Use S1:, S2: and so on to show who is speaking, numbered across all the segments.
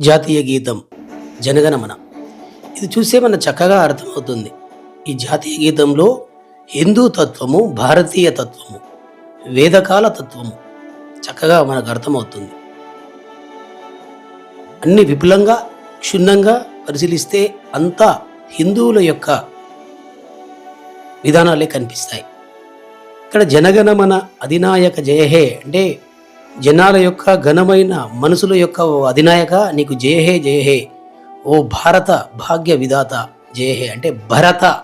S1: జాతీయ గీతం జనగణమన. ఇది చూసే మన చక్కగా అర్థమవుతుంది. ఈ జాతీయ గీతంలో హిందూ తత్వము భారతీయ తత్వము వేదకాల తత్వము చక్కగా మనకు అర్థమవుతుంది. అన్ని విపులంగా క్షుణ్ణంగా పరిశీలిస్తే అంతా హిందువుల యొక్క విధానాలే కనిపిస్తాయి. ఇక్కడ జనగణమన అధినాయక జయహే అంటే జనాల యొక్క ఘనమైన మనసుల యొక్క ఓ అధినాయక నీకు జయహే జయహే ఓ భారత భాగ్య విధాత జయహే అంటే భరత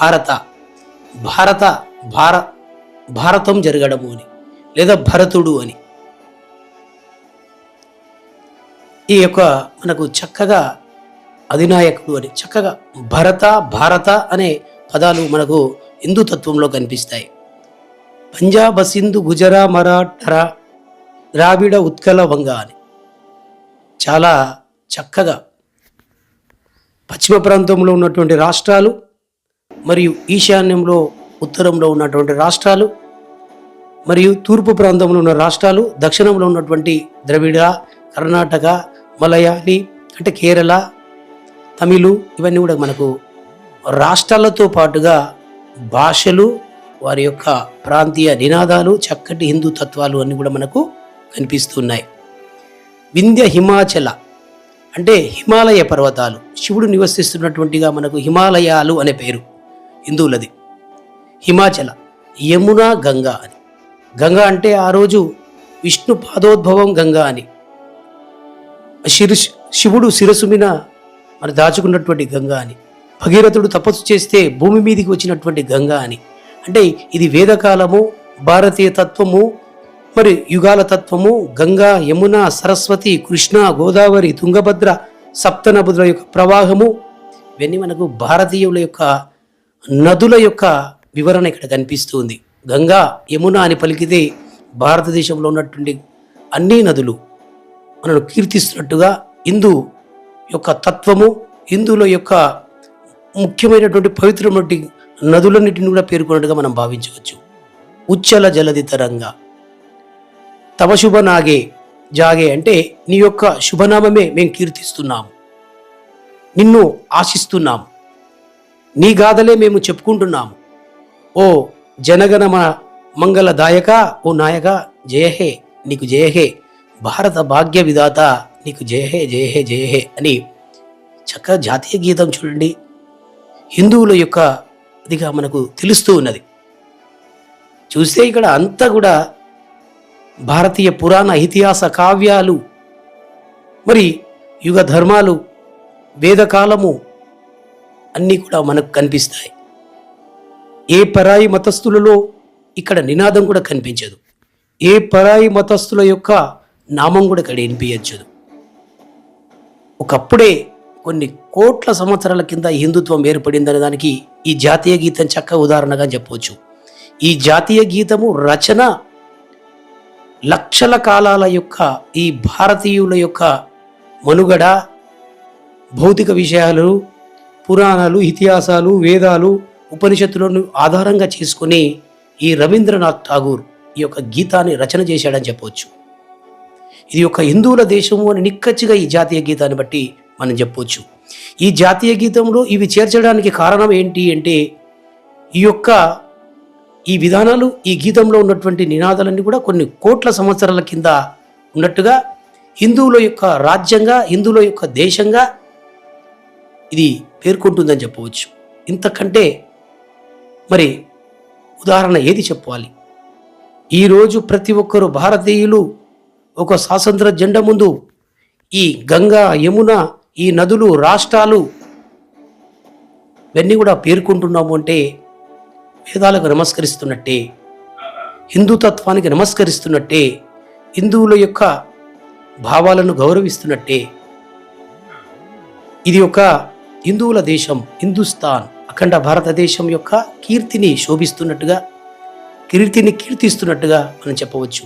S1: భారత భారత భార భారతం జరగడము అని లేదా భరతుడు అని. ఈ యొక్క మనకు చక్కగా అధినాయకుడు అని చక్కగా భరత భారత అనే పదాలు మనకు హిందూ తత్వంలో కనిపిస్తాయి. పంజాబ్ సింధు గుజరా మరాఠరా ద్రావిడ ఉత్కల వంగ అని. చాలా చక్కగా పశ్చిమ ప్రాంతంలో ఉన్నటువంటి రాష్ట్రాలు మరియు ఈశాన్యంలో ఉత్తరంలో ఉన్నటువంటి రాష్ట్రాలు మరియు తూర్పు ప్రాంతంలో ఉన్న రాష్ట్రాలు దక్షిణంలో ఉన్నటువంటి ద్రవిడ కర్ణాటక మలయాళీ అంటే కేరళ తమిళు ఇవన్నీ కూడా మనకు రాష్ట్రాలతో పాటుగా భాషలు వారి యొక్క ప్రాంతీయ నినాదాలు చక్కటి హిందూ తత్వాలు అన్నీ కూడా మనకు కనిపిస్తున్నాయి. వింధ్య హిమాచల అంటే హిమాలయ పర్వతాలు. శివుడు నివసిస్తున్నటువంటిగా మనకు హిమాలయాలు అనే పేరు హిందువులది. హిమాచల యమున గంగా అని. గంగా అంటే ఆ రోజు విష్ణు పాదోద్భవం గంగా అని. శిరు శివుడు శిరసు మీద మరి దాచుకున్నటువంటి గంగా అని. భగీరథుడు తపస్సు చేస్తే భూమి మీదికి వచ్చినటువంటి గంగా అని. అంటే ఇది వేదకాలము భారతీయ తత్వము మరి యుగాల తత్వము గంగా యమున సరస్వతి కృష్ణ గోదావరి తుంగభద్ర సప్తనదుల యొక్క ప్రవాహము ఇవన్నీ మనకు భారతీయుల యొక్క నదుల యొక్క వివరణ ఇక్కడ కనిపిస్తుంది. గంగా యమున అని పలికితే భారతదేశంలో ఉన్నటువంటి అన్ని నదులు మనను కీర్తిస్తున్నట్టుగా హిందూ యొక్క తత్వము హిందువుల యొక్క ముఖ్యమైనటువంటి పవిత్రమైనటువంటి నదులన్నిటిని కూడా పేర్కొన్నట్టుగా మనం భావించవచ్చు. ఉచ్చల జలది తరంగా తవ శుభ నాగే జాగే అంటే నీ యొక్క శుభనామమే మేము కీర్తిస్తున్నాము నిన్ను ఆశిస్తున్నాము నీ గాథలే మేము చెప్పుకుంటున్నాము ఓ జనగణమ మంగళదాయక ఓ నాయక జయహే నీకు జయహే. భారత భాగ్య విధాత నీకు జయహే జయహే జయహే అని చక్కగా జాతీయ గీతం చూడండి. హిందువుల యొక్క ఇదిగా మనకు తెలుస్తూ ఉన్నది. చూస్తే ఇక్కడ అంతా కూడా భారతీయ పురాణ ఇతిహాస కావ్యాలు మరి యుగ ధర్మాలు వేదకాలము అన్నీ కూడా మనకు కనిపిస్తాయి. ఏ పరాయి మతస్థులలో ఇక్కడ నినాదం కూడా కనిపించదు. ఏ పరాయి మతస్థుల యొక్క నామం కూడా ఇక్కడ వినిపించదు. ఒకప్పుడే కొన్ని కోట్ల సంవత్సరాల కింద హిందుత్వం ఏర్పడిందనే దానికి ఈ జాతీయ గీతం చక్క ఉదాహరణగా చెప్పవచ్చు. ఈ జాతీయ గీతము రచన లక్షల కాలాల యొక్క ఈ భారతీయుల యొక్క మనుగడ భౌతిక విషయాలు పురాణాలు ఇతిహాసాలు వేదాలు ఉపనిషత్తులను ఆధారంగా చేసుకుని ఈ రవీంద్రనాథ్ ఠాగూర్ ఈ యొక్క గీతాన్ని రచన చేశాడని చెప్పవచ్చు. ఇది ఒక హిందువుల దేశము అని నిక్కచ్చిగా ఈ జాతీయ గీతాన్ని బట్టి మనం చెప్పవచ్చు. ఈ జాతీయ గీతంలో ఇవి చేర్చడానికి కారణం ఏంటి అంటే ఈ యొక్క ఈ విధానాలు ఈ గీతంలో ఉన్నటువంటి నినాదాలన్నీ కూడా కొన్ని కోట్ల సంవత్సరాల కింద ఉన్నట్టుగా హిందువుల యొక్క రాజ్యంగా హిందువుల యొక్క దేశంగా ఇది పేర్కొంటుందని చెప్పవచ్చు. ఇంతకంటే మరి ఉదాహరణ ఏది చెప్పాలి? ఈరోజు ప్రతి ఒక్కరు భారతీయులు ఒక స్వాతంత్ర జెండా ముందు ఈ గంగా యమున ఈ నదులు రాష్ట్రాలు ఇవన్నీ కూడా పేర్కొంటున్నాము అంటే వేదాలకు నమస్కరిస్తున్నట్టే హిందూ తత్వానికి నమస్కరిస్తున్నట్టే హిందువుల యొక్క భావాలను గౌరవిస్తున్నట్టే. ఇది ఒక హిందువుల దేశం హిందుస్థాన్ అఖండ భారతదేశం యొక్క కీర్తిని శోభిస్తున్నట్టుగా కీర్తిని కీర్తిస్తున్నట్టుగా మనం చెప్పవచ్చు.